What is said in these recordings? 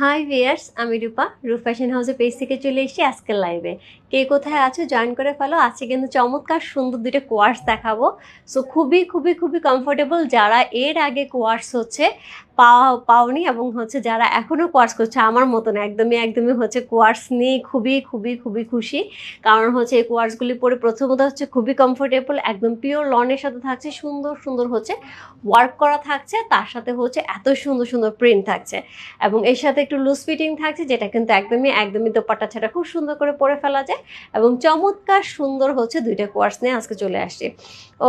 High viewers আমি রূপা। রূপ fashion হাউসের পেজ থেকে চলে এসেছি আজকের লাইভে কে কোথায় আছো জয়েন করে ফেলো। আজকে কিন্তু চমৎকার সুন্দর দুটো কোয়ার্স দেখাবো। সো খুবই খুবই খুবই কমফোর্টেবল যারা এর আগে কোয়ার্স হচ্ছে পাওয়া পাওনি এবং হচ্ছে যারা এখনও কোয়ার্স করছে, আমার মতন একদমই একদমই হচ্ছে কোয়ার্স নিয়ে খুবই খুবই খুবই খুশি। কারণ হচ্ছে এই কোয়ার্সগুলি পরে প্রথমত হচ্ছে খুবই কমফোর্টেবল একদম পিওর লনের সাথে থাকছে, সুন্দর সুন্দর হচ্ছে ওয়ার্ক করা থাকছে, তার সাথে হচ্ছে এত সুন্দর সুন্দর প্রিন্ট থাকছে। এবং এর সাথে একটু লুজ ফিটিং থাকছে, যেটা কিন্তু একদমই একদমই দোপাট্টা ছাড়া খুব সুন্দর করে পরে ফেলা যায়। এবং চমৎকার সুন্দর হচ্ছে দুইটা কোয়ার্স নিয়ে আজকে চলে আসছে।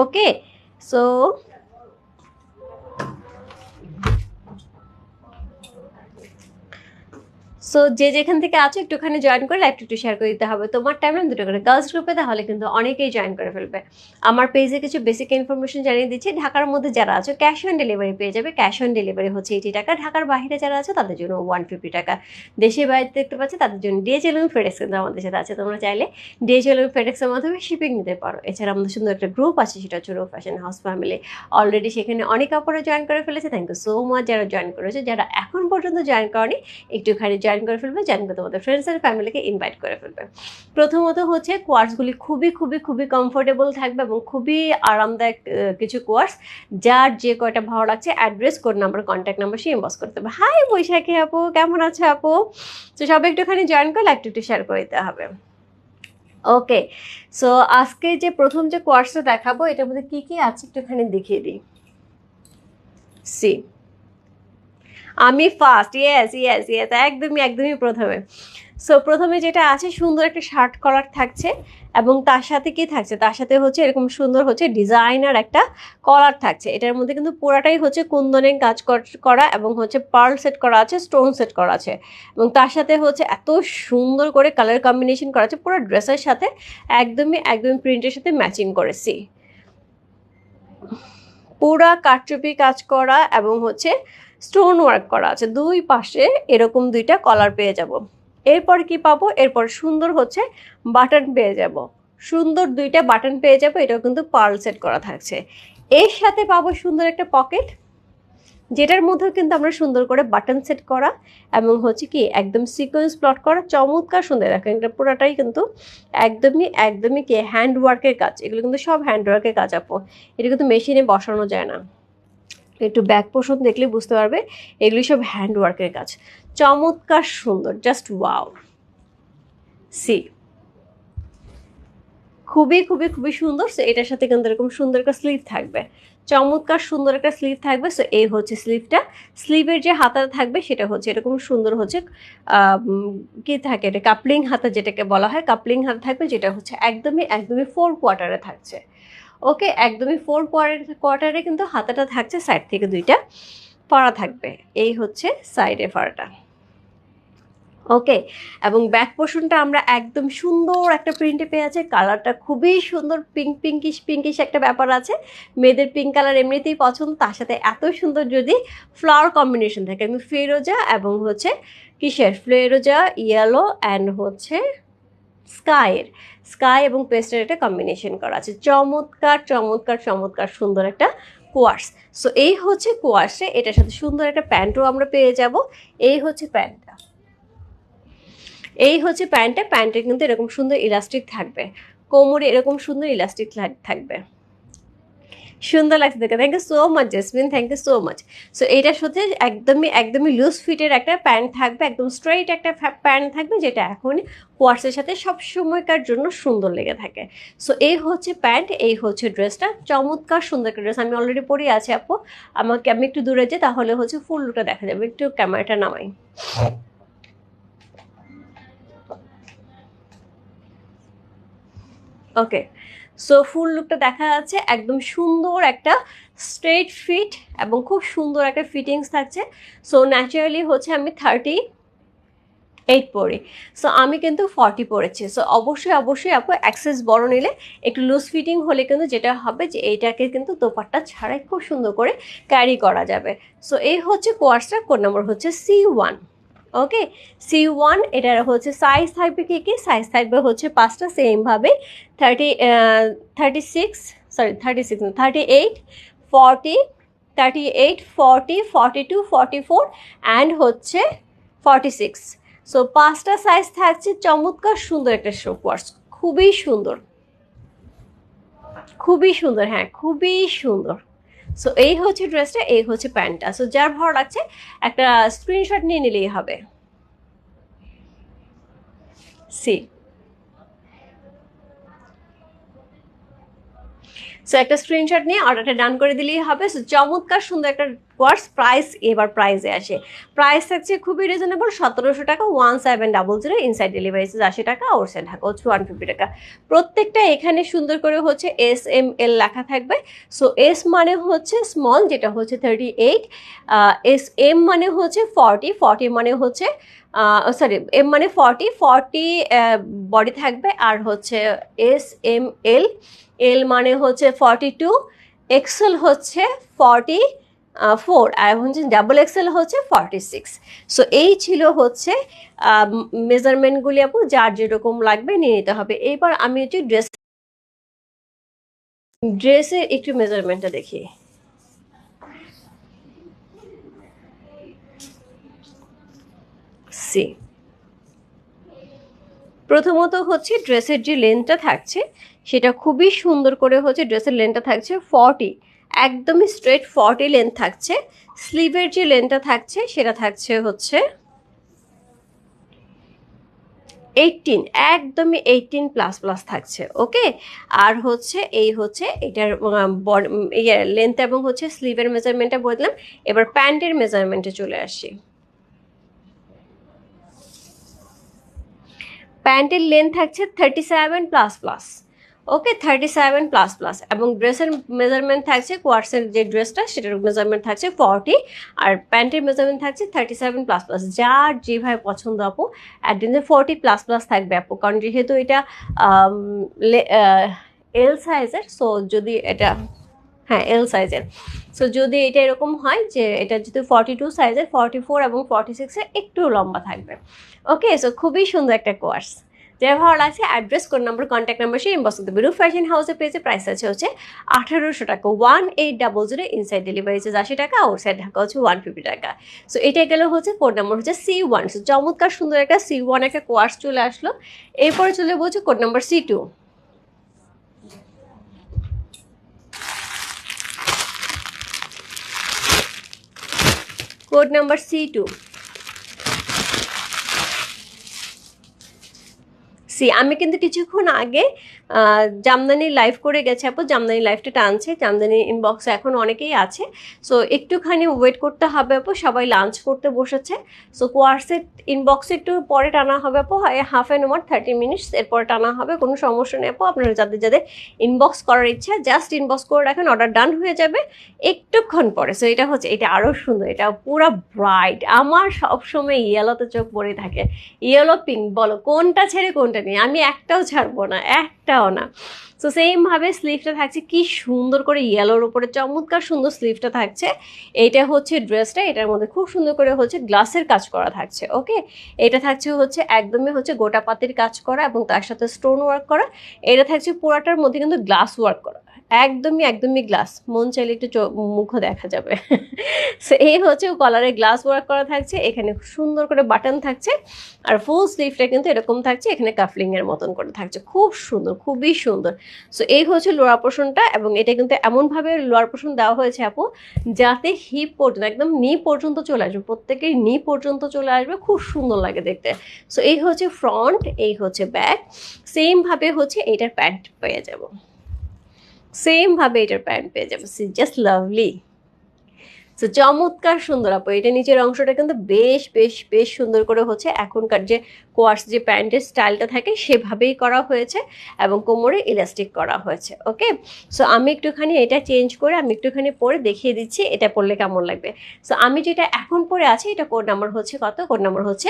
ওকে সো সো যে যেখান থেকে আছো, একটুখানি জয়েন করে লাইভটা একটু শেয়ার করে দিতে হবে। তোমার টাইম দুটো করে। গার্লস গ্রুপে তাহলে কিন্তু অনেকেই জয়েন করে ফেলবে। আমার পেজে কিছু বেসিক ইনফরমেশন জানিয়ে দিচ্ছি। ঢাকার মধ্যে যারা আছো ক্যাশ অন ডেলিভারি পেয়ে যাবে। ক্যাশ অন ডেলিভারি হচ্ছে এইটি টাকা। ঢাকার বাইরে যারা আছে, তাদের জন্য ওয়ান ফিফটি টাকা। দেশের বাইরে দেখতে পাচ্ছি, তাদের জন্য ডিএচএল এবং ফেডেক্স কিন্তু আমাদের সাথে আছে। তোমরা চাইলে ডিএচএল এবং ফেডেক্সের মাধ্যমে শিপিং নিতে পারো। এছাড়া আমাদের সুন্দর একটা গ্রুপ আছে, সেটা হচ্ছে rho fashion house family already সেখানে অনেক কাপড়ে জয়েন করে ফেলেছে। থ্যাংক ইউ সো মাচ যারা জয়েন করেছে। যারা এখন পর্যন্ত জয়েন করেনি, একটুখানি জয়েন করে ফেলবে করে তোমাদের ফ্রেন্ডস অ্যান্ড ফ্যামিলিকে ইনভাইট করে ফেলবে। প্রথমত হচ্ছে কোয়ার্সগুলি খুবই খুবই খুবই কমফোর্টেবল থাকবে এবং খুবই আরামদায়ক কিছু কোয়ার্স যার যে কয়টা ভালো লাগছে address code number contact number সে ইনবক্স করতে হবে হাই বৈশাখী আপু, কেমন আছে আপু? তো সবাই একটুখানি জয়েন করলে একটু একটু শেয়ার করে দিতে হবে। ওকে সো আজকে যে প্রথম যে কোয়ার্সটা দেখাবো, এটার মধ্যে কী কী আছে একটুখানি দেখিয়ে দিই। সি আমি ফার্স্ট ইয়েস ইয়েস ইয়েস একদমই একদমই প্রথমে। সো প্রথমে যেটা আছে, সুন্দর একটা শার্ট কলার থাকছে এবং তার সাথে কি থাকছে? তার সাথে হচ্ছে এরকম সুন্দর হচ্ছে ডিজাইনার একটা কলার থাকছে। এটার মধ্যে কিন্তু পুরাটাই হচ্ছে কুন্দনের কাজ কর- এবং হচ্ছে পার্ল সেট করা আছে স্টোন সেট করা আছে। এবং তার সাথে হচ্ছে এত সুন্দর করে কালার কম্বিনেশন করা আছে, পুরো ড্রেসের সাথে একদমই একদমই প্রিন্টের সাথে ম্যাচিং করেছি। পুরা কাটচুপি কাজ করা এবং হচ্ছে স্টোন ওয়ার্ক করা আছে। দুই পাশে এরকম দুইটা কলার পেয়ে যাব। এরপর কি পাবো? এরপর সুন্দর হচ্ছে বাটন পেয়ে যাব। সুন্দর দুইটা বাটন পেয়ে যাব, এটাও কিন্তু পার্ল সেট করা থাকছে। এর সাথে পাবো সুন্দর একটা পকেট যেটার মধ্যেও কিন্তু আমরা সুন্দর করে বাটন সেট করা এবং হচ্ছে কি একদম সিকোয়েন্স প্লট করা। চমৎকার সুন্দর, দেখেন এটা পুরোটাই কিন্তু একদমই একদমই কি হ্যান্ড ওয়ার্কের কাজ। এগুলো কিন্তু সব হ্যান্ড ওয়ার্কের কাজ, আপো। এটা কিন্তু মেশিনে বসানো যায় না। একটু ব্যাক পোষণ দেখলে বুঝতে পারবে, এগুলি সব হ্যান্ড ওয়ার্কের কাজ। চমৎকার সুন্দর জাস্ট ওয়াও সি খুবই খুবই খুবই সুন্দর সো এটার সাথে কিন্তু এরকম সুন্দর একটা স্লিভ থাকবে। চমৎকার সুন্দর একটা স্লিভ থাকবে সো এই হচ্ছে স্লিভটা স্লিভের যে হাতাটা থাকবে, সেটা হচ্ছে এরকম সুন্দর হচ্ছে কি থাকে, এটা কাপলিং হাতা যেটাকে বলা হয় কাপলিং হাতা থাকবে, যেটা হচ্ছে একদমই একদমই ফোর কোয়ার্টারে থাকছে। ওকে, একদমই ফোর কোয়ার্টারে কিন্তু হাতাটা থাকছে সাইড থেকে দুইটা ফাড়া থাকবে। এই হচ্ছে সাইডে ফাড়াটা ওকে, এবং ব্যাক পোর্শনটা আমরা একদম সুন্দর একটা প্রিন্টে পেয়ে আছে। কালারটা খুবই সুন্দর পিঙ্ক পিঙ্কিশ পিঙ্কিশ একটা ব্যাপার আছে। মেয়েদের পিঙ্ক কালার এমনিতেই পছন্দ, তার সাথে এত সুন্দর যদি ফ্লাওয়ার কম্বিনেশন থাকে আমি ফেরোজা এবং হচ্ছে কিসের? ফ্লেরোজা ইয়েলো অ্যান্ড হচ্ছে স্কাইয়ের স্কাই এবং পেস্টের একটা কম্বিনেশন করা আছে। চমৎকার চমৎকার চমৎকার সুন্দর একটা কোয়ার্স সো এই হচ্ছে কোয়ার্সে এটার সাথে সুন্দর একটা প্যান্টও আমরা পেয়ে যাব। এই হচ্ছে প্যান্টটা। এই হচ্ছে প্যান্টটা প্যান্টে কিন্তু এরকম সুন্দর ইলাস্টিক থাকবে। কোমরে এরকম সুন্দর ইলাস্টিক থাকবে। সুন্দর লাগছে দেখে। Thank you so much Jasmine thank you so much so এইটার সাথে একদমই একদমই লুজ ফিটের একটা প্যান্ট থাকবে, একদম স্ট্রেইট একটা প্যান্ট থাকবে, যেটা এখন কোয়ার্সের সাথে সব সময়কার জন্য সুন্দর লেগে থাকে। সো এই হচ্ছে প্যান্ট এই হচ্ছে ড্রেসটা চমৎকার সুন্দর একটা ড্রেস আমি অলরেডি পরে আছি, আপু। আমাকে আমি একটু দূরে যাই তাহলে হচ্ছে ফুল লুকটা দেখা যাবে। একটু ক্যামেরাটা নামাই। ওকে সো ফুল লুকটা দেখা যাচ্ছে। একদম সুন্দর একটা স্ট্রেট ফিট এবং খুব সুন্দর একটা ফিটিংস থাকছে। সো ন্যাচারালি হচ্ছে আমি থার্টি এইট পরি। সো আমি কিন্তু ফর্টি পরেছি। সো অবশ্যই অবশ্যই আপু অ্যাক্সেস বড় নিলে একটু লুজ ফিটিং হলে কিন্তু যেটা হবে যে, এইটাকে কিন্তু দোপাট্টা ছাড়াই খুব সুন্দর করে ক্যারি করা যাবে। সো এই হচ্ছে কোয়ার্সটা কোড নম্বর হচ্ছে C one okay C one এটার হচ্ছে সাইজ থাকবে কি কি? সাইজ থাকবে হচ্ছে পাঁচটা সেমভাবে thirty thirty six sorry thirty six thirty eight forty thirty eight forty forty two forty four and হচ্ছে ফর্টি সিক্স সো পাঁচটা সাইজ থাকছে, চমৎকার সুন্দর একটা শো কোয়ার্স খুবই সুন্দর। খুবই সুন্দর হ্যাঁ খুবই সুন্দর। সো এই হচ্ছে ড্রেসটা এই হচ্ছে প্যান্টটা সো যার ভালো লাগছে, একটা স্ক্রিনশট নিয়ে নিলেই হবে। সি সো একটা স্ক্রিনশট নিয়ে অর্ডারটা ডান করে দিলেই হবে। সো চমৎকার সুন্দর একটা কোয়ার্স প্রাইস এবার প্রাইসে আসে প্রাইস থাকছে খুবই রিজনেবল সতেরোশো টাকা one seven double zero inside delivery আশি টাকা আউটসাইড ঢাকা হচ্ছে ওয়ান ফিফটি টাকা। প্রত্যেকটা এখানে সুন্দর করে হচ্ছে এস এম এল লেখা থাকবে। সো এস মানে হচ্ছে স্মল যেটা হচ্ছে থার্টি এইট এস এম মানে হচ্ছে ফর্টি ফর্টি মানে হচ্ছে সরি এম মানে ফর্টি ফর্টি বডি থাকবে। আর হচ্ছে এস এম এল এল মানে হচ্ছে ফর্টি টু এক্সেল হচ্ছে ফর্টি ফোর আর হচ্ছে ডাবল এক্সেল হচ্ছে ফর্টি সিক্স সো এই ছিল হচ্ছে মেজারমেন্টগুলি আপু, যার যেরকম লাগবে নিয়ে নিতে হবে। এইবার আমি হচ্ছে ড্রেস ড্রেসের একটু মেজারমেন্টটা দেখি। সি প্রথমত হচ্ছে ড্রেসের যে লেন্থটা থাকছে, সেটা খুবই সুন্দর করে হচ্ছে ড্রেসের লেন্থটা থাকছে ফর্টি একদমই স্ট্রেট ফর্টি লেন্থ থাকছে। স্লিভের যে লেন্থটা থাকছে, সেটা থাকছে হচ্ছে এইটিন একদমই এইটিন প্লাস প্লাস থাকছে ওকে আর হচ্ছে, এই হচ্ছে এটার ইয়ে লেন্থ এবং হচ্ছে স্লিভের মেজারমেন্টটা বললাম। এবার প্যান্টের মেজারমেন্টে চলে আসি। প্যান্টের লেন্থ থাকছে thirty seven plus plus okay thirty seven plus plus এবং ড্রেসের মেজারমেন্ট থাকছে কোয়ার্সের যে ড্রেসটা সেটার মেজারমেন্ট থাকছে ফর্টি আর প্যান্টের মেজারমেন্ট থাকছে থার্টি সেভেন প্লাস প্লাস যার যেভাবে পছন্দ আপু একদিনে ফর্টি প্লাস প্লাস থাকবে আপু। কারণ যেহেতু এটা এল সাইজের সো যদি এটা হ্যাঁ এল সাইজের সো যদি এটা এরকম হয় যে এটা যদি ফর্টি টু সাইজের ফর্টি ফোর এবং ফর্টি সিক্সে একটু লম্বা থাকবে। ওকে সো খুবই সুন্দর একটা কোর্স যে ভালো লাগছে অ্যাড্রেস কোন নাম্বার কন্ট্যাক্ট নাম্বার সেই করতে বিরু ফ্যাশন হাউসে পেয়েছে। প্রাইস আছে হচ্ছে আঠারোশো টাকা। One eight double zero inside delivery charge আশি টাকা আউটসাইড ঢাকা হচ্ছে ওয়ান ফিফটি টাকা। সো এটা গেল হচ্ছে কোড নাম্বার হচ্ছে সি ওয়ান সো চমৎকার সুন্দর একটা সি ওয়ান একটা কোয়ার্স চলে আসলো। এরপরে চলে বলছে code number C two code number C two C আমি কিন্তু কিছুক্ষণ আগে জামদানি লাইভ করে গেছে আপু। জামদানি লাইভটা টানছে। জামদানি ইনবক্সে এখন অনেকেই আছে। সো একটুখানি ওয়েট করতে হবে আপু। সবাই লাঞ্চ করতে বসেছে। সো কোয়ার্সের ইনবক্সে একটু পরে টানা হবে আপু। Half an hour thirty minutes এরপরে টানা হবে। কোনো সমস্যা নেই আপু। আপনারা যাদের যাদের ইনবক্স করার ইচ্ছা জাস্ট ইনবক্স করে রাখেন। অর্ডার ডান হয়ে যাবে একটুক্ষণ পরে। সো এটা হচ্ছে, এটা আরও সুন্দর। এটা পুরো ব্রাইট আমার সবসময় ইয়েলোতে চোখ পড়ে থাকে। ইয়েলো পিঙ্ক বলো। কোনটা ছেড়ে কোনটা নেই, আমি একটাও ছাড়বো না, একটাও না। তো সেইমভাবে স্লিভটা থাকছে, কি সুন্দর করে ইয়েলোর উপরে, চমৎকার সুন্দর স্লিভটা থাকছে। এইটা হচ্ছে ড্রেসটা এটার মধ্যে খুব সুন্দর করে হচ্ছে গ্লাসের কাজ করা থাকছে ওকে এটা থাকছে হচ্ছে একদমই হচ্ছে গোটা পাতির কাজ করা এবং তার সাথে স্টোন ওয়ার্ক করা। এটা থাকছে পুরাটার মধ্যে কিন্তু গ্লাস ওয়ার্ক করা। একদমই একদমই গ্লাস মন চাইলে একটু মুখও দেখা যাবে। সো এই হচ্ছে কলারে গ্লাস ওয়ার্ক করা থাকছে। এখানে সুন্দর করে বাটন থাকছে। আর ফুল স্লিভটা কিন্তু এরকম থাকছে, এখানে কাফলিং এর মতন করে থাকছে। খুব সুন্দর, খুবই সুন্দর। সো এই হচ্ছে লোয়ার পোর্শনটা এবং এটা কিন্তু এমনভাবে লোয়ার পোর্শন দেওয়া হয়েছে, আপু, যাতে হিপ পর্যন্ত, একদম নি পর্যন্ত চলে আসবে। প্রত্যেকের নি পর্যন্ত চলে আসবে। খুব সুন্দর লাগে দেখতে। সো এই হচ্ছে ফ্রন্ট এই হচ্ছে ব্যাক সেমভাবে হচ্ছে এইটার প্যান্ট পেয়ে যাব। সেমভাবে এটার প্যান্ট পেয়ে যাব। সি জাস্ট লাভলি সো চমৎকার সুন্দর আপু। এটা নিচের অংশটা কিন্তু বেশ বেশ বেশ সুন্দর করে হচ্ছে এখনকার যে কোয়ার্স, যে প্যান্টের স্টাইলটা থাকে, সেভাবেই করা হয়েছে এবং কোমরে ইলাস্টিক করা হয়েছে ওকে সো আমি একটুখানি এটা চেঞ্জ করে, আমি একটুখানি পরে দেখিয়ে দিচ্ছি, এটা পরলে কেমন লাগবে। সো আমি যেটা এখন পরে আছি, এটা কোড নাম্বার হচ্ছে কত? কোড নাম্বার হচ্ছে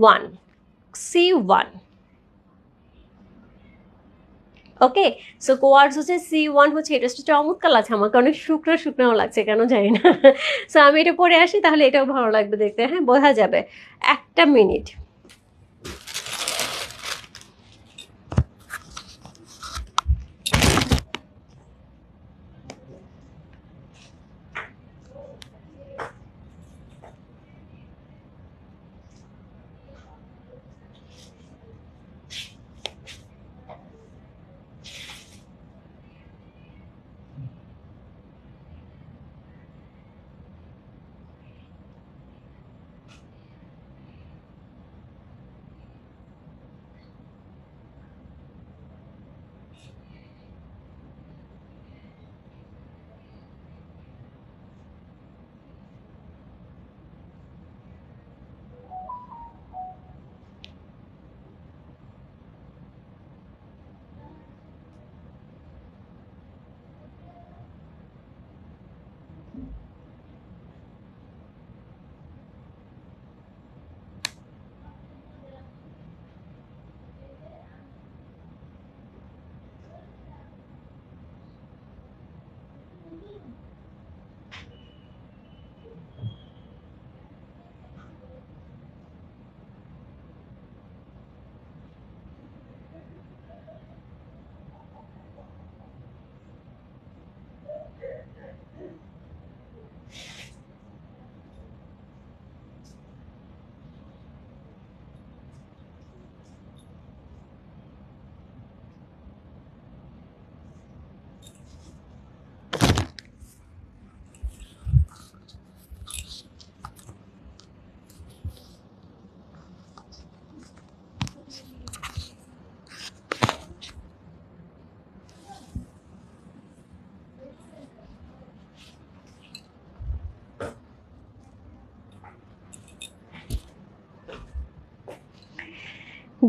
one C one okay so course হচ্ছে সি ওয়ান হচ্ছে, এটা হচ্ছে চমৎকার লাগছে আমাকে অনেক শুকনো শুকনো লাগছে, কেন জানি না। সো আমি এটা পরে আসি, তাহলে এটাও ভালো লাগবে দেখতে হ্যাঁ বোঝা যাবে। একটা মিনিট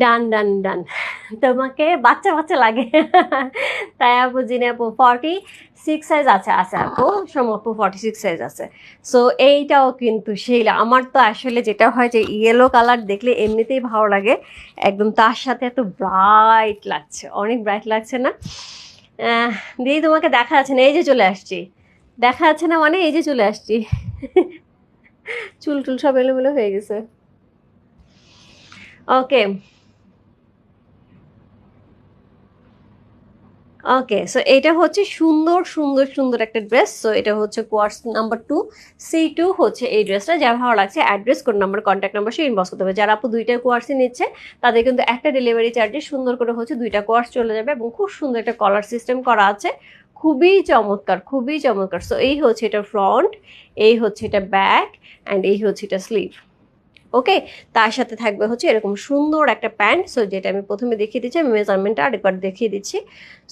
ডান ডান ডান তোমাকে বাচ্চা বাচ্চা লাগে। তাই আপু জিনে আপু ফর্টি সিক্স সাইজ আছে। আছে আপু, সম আপু ফর্টি সিক্স সাইজ আছে। সো এইটাও কিন্তু সেই আমার তো আসলে যেটা হয় যে ইয়েলো কালার দেখলে এমনিতেই ভালো লাগে। একদম তার সাথে এত ব্রাইট লাগছে। অনেক ব্রাইট লাগছে না। দিদি তোমাকে দেখা আছে না, এই যে চলে আসছি। দেখা আছে না মানে এই যে চলে আসছি। চুল টুল সব এলোমেলো হয়ে গেছে। ওকে ওকে সো এটা হচ্ছে সুন্দর সুন্দর সুন্দর একটা ড্রেস সো এটা হচ্ছে quartz number two C two হচ্ছে এই ড্রেসটা যা ভালো লাগছে address code number contact number সে ইনবক্স করতে হবে। যারা আপু দুইটা কোয়ার্সই নিচ্ছে, তাদের কিন্তু একটা ডেলিভারি চার্জে সুন্দর করে হচ্ছে দুইটা কোয়ার্স চলে যাবে এবং খুব সুন্দর একটা কলার সিস্টেম করা আছে। খুবই চমৎকার খুবই চমৎকার। সো এই হচ্ছে এটা ফ্রন্ট এই হচ্ছে এটা ব্যাক অ্যান্ড এই হচ্ছে এটা স্লিভ ওকে তার সাথে থাকবে হচ্ছে এরকম সুন্দর একটা প্যান্ট সো যেটা আমি প্রথমে দেখিয়ে দিচ্ছি, আমি মেজারমেন্টটা আরেকবার দেখিয়ে দিচ্ছি।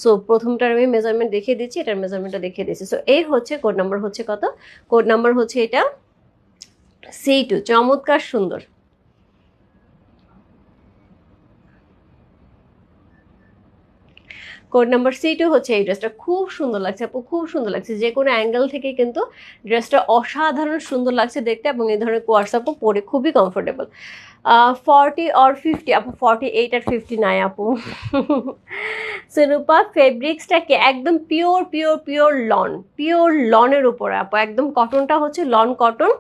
সো প্রথমটার আমি মেজারমেন্ট দেখিয়ে দিচ্ছি, এটার মেজারমেন্টটা দেখিয়ে দিচ্ছি। সো এই হচ্ছে কোড নাম্বার হচ্ছে কত? কোড নাম্বার হচ্ছে এটা সি টু চমৎকার সুন্দর। কোড নাম্বার সি টু হচ্ছে এই ড্রেসটা খুব সুন্দর লাগছে আপু, খুব সুন্দর লাগছে। যে কোনো অ্যাঙ্গেল থেকে কিন্তু ড্রেসটা অসাধারণ সুন্দর লাগছে দেখতে এবং এই ধরনের কোয়ার্স আপু পরে খুবই কমফোর্টেবল ফর্টি অর ফিফটি আপু ফর্টি এইট আর ফিফটি নাই আপু। সুরূপা ফেব্রিক্সটাকে একদম pure pure pure lawn pure লনের উপরে আপু। একদম কটনটা হচ্ছে লন কটন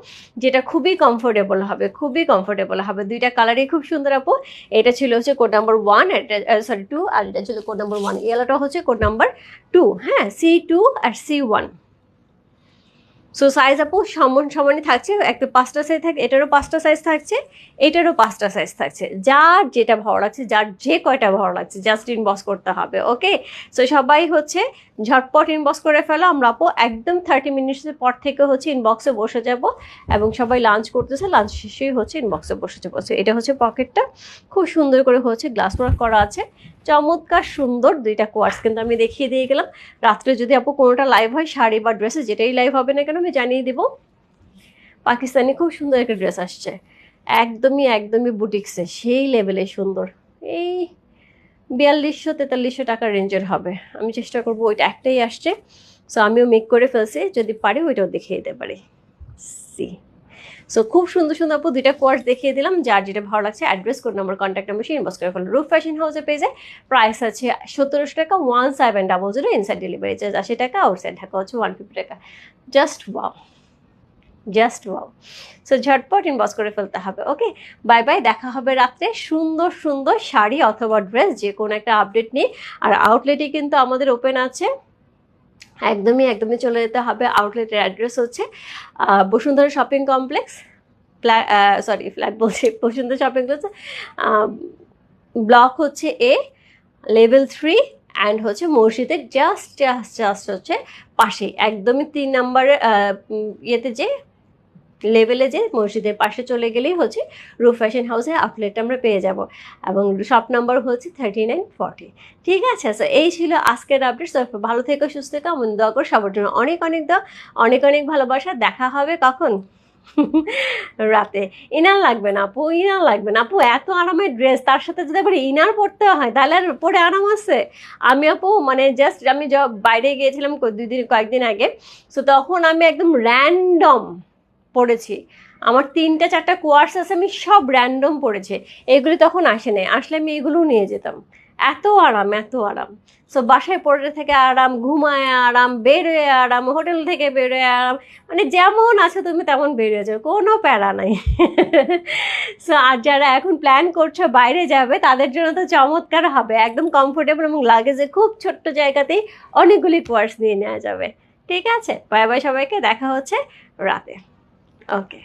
যেটা খুবই কমফোর্টেবল হবে, খুবই কমফোর্টেবল হবে। দুইটা কালারই খুব সুন্দর আপু। এটা ছিল হচ্ছে কোড নাম্বার ওয়ান এটা সরি টু আর এটা ছিল কোড নাম্বার ওয়ান ইয়েলোটা হচ্ছে কোড নাম্বার টু হ্যাঁ সি টু আর সি ওয়ান সো সাইজ আপু সমান সমানই থাকছে, একটা পাঁচটা সাইজ থাকে, এটারও পাঁচটা সাইজ থাকছে, এটারও পাঁচটা সাইজ থাকছে। যার যেটা ভালো লাগছে, যার যে কয়টা ভালো লাগছে জাস্ট ইনবক্স করতে হবে ওকে সো সবাই হচ্ছে ঝটপট ইনবক্স করে ফেলো, আমরা আপু একদম থার্টি মিনিটসের পর থেকে হচ্ছে ইনবক্সে বসে যাব, এবং সবাই লাঞ্চ করতেছে লাঞ্চ শেষেই হচ্ছে ইনবক্সে বসে যাব। এটা হচ্ছে পকেটটা খুব সুন্দর করে হচ্ছে গ্লাস ওয়ার্ক করা আছে। চমৎকার সুন্দর দুইটা কোয়ার্স কিন্তু আমি দেখিয়ে দিয়ে গেলাম। রাত্রে যদি আপু কোনোটা লাইভ হয়, শাড়ি বা ড্রেসে যেটাই লাইভ হবে না কেন আমি জানিয়ে দিব। পাকিস্তানি খুব সুন্দর একটা ড্রেস আসছে। একদমই একদমই বুটিক্সে সেই লেভেলে সুন্দর। এই বিয়াল্লিশশো তেতাল্লিশশো টাকার রেঞ্জের হবে। আমি চেষ্টা করব ওইটা একটাই আসছে। সো আমিও মেক করে ফেলছি। যদি পারি, ওইটাও দেখিয়ে দিতে পারি। সি সো খুব সুন্দর সুন্দর আপু দুইটা কোয়ার্স দেখিয়ে দিলাম, যার যেটা ভালো লাগছে address code number contact number সে ইনবক্স করে ফেলো রুফ ফ্যাশন হাউসে পেজে প্রাইস আছে সতেরোশো টাকা one seven double zero inside delivery charge আশি টাকা আউটসাইড ঢাকা হচ্ছে ওয়ান ফিফটি টাকা। Just wow just wow so ঝটপট ইনবক্স করে ফেলতে হবে ওকে বাই বাই দেখা হবে রাত্রে। সুন্দর সুন্দর শাড়ি অথবা ড্রেস যে কোনো একটা আপডেট নিয়ে। আর আউটলেটই কিন্তু আমাদের ওপেন আছে। একদমই একদমই চলে যেতে হবে। আউটলেটের অ্যাড্রেস হচ্ছে Bashundhara shopping complex flat sorry flat বলছি, বসুন্ধরা শপিং কমপ্লেক্স ব্লক হচ্ছে এ লেভেল থ্রি অ্যান্ড হচ্ছে মসজিদের জাস্ট জাস্ট জাস্ট হচ্ছে পাশেই। একদমই তিন নম্বরে ইয়েতে যে লেভেলে যে মসজিদের পাশে চলে গেলেই হচ্ছে রুফ ফ্যাশন হাউসে আউটলেট আমরা পেয়ে যাব। এবং শপ নাম্বার হচ্ছে থার্টি নাইন ফর্টি ঠিক আছে? সো এই ছিল আজকের আপডেট সো ভালো থেকো, সুস্থ থেকো। মন দোয়া করো, সবার জন্য অনেক অনেক দাও অনেক অনেক ভালোবাসা। দেখা হবে কখন? রাতে। ইনার লাগবে না, আপু, ইনার লাগবে না। আপু, এত আরামের ড্রেস তার সাথে যদি আবার ইনার পরতে হয়, তাহলে আর পরে আরাম আছে। আমি, আপু মানে জাস্ট আমি বাইরে গিয়েছিলাম দুই দিন, কয়েকদিন আগে। সো তখন আমি একদম র্যান্ডম পড়েছি। আমার তিনটা, চারটা কোয়ার্স আছে, আমি সব র্যান্ডম পড়েছি। এগুলি তখন আসে নাই আসলে আমি এগুলোও নিয়ে যেতাম। এত আরাম এত আরাম। সো বাসায় পড়ে থেকে আরাম, ঘুমায় আরাম, বেরোয় আরাম হোটেল থেকে বেরোয় আরাম। মানে যেমন আছে তুমি তেমন বেরিয়ে যাও, কোনো প্যারা নাই। সো আর যারা এখন প্ল্যান করছ বাইরে যাবে, তাদের জন্য তো চমৎকার হবে। একদম কমফোর্টেবল এবং লাগেজে খুব ছোট্ট জায়গাতেই অনেকগুলি কোয়ার্স নিয়ে নেওয়া যাবে। ঠিক আছে? বাই বাই সবাইকে, দেখা হচ্ছে রাতে। ওকে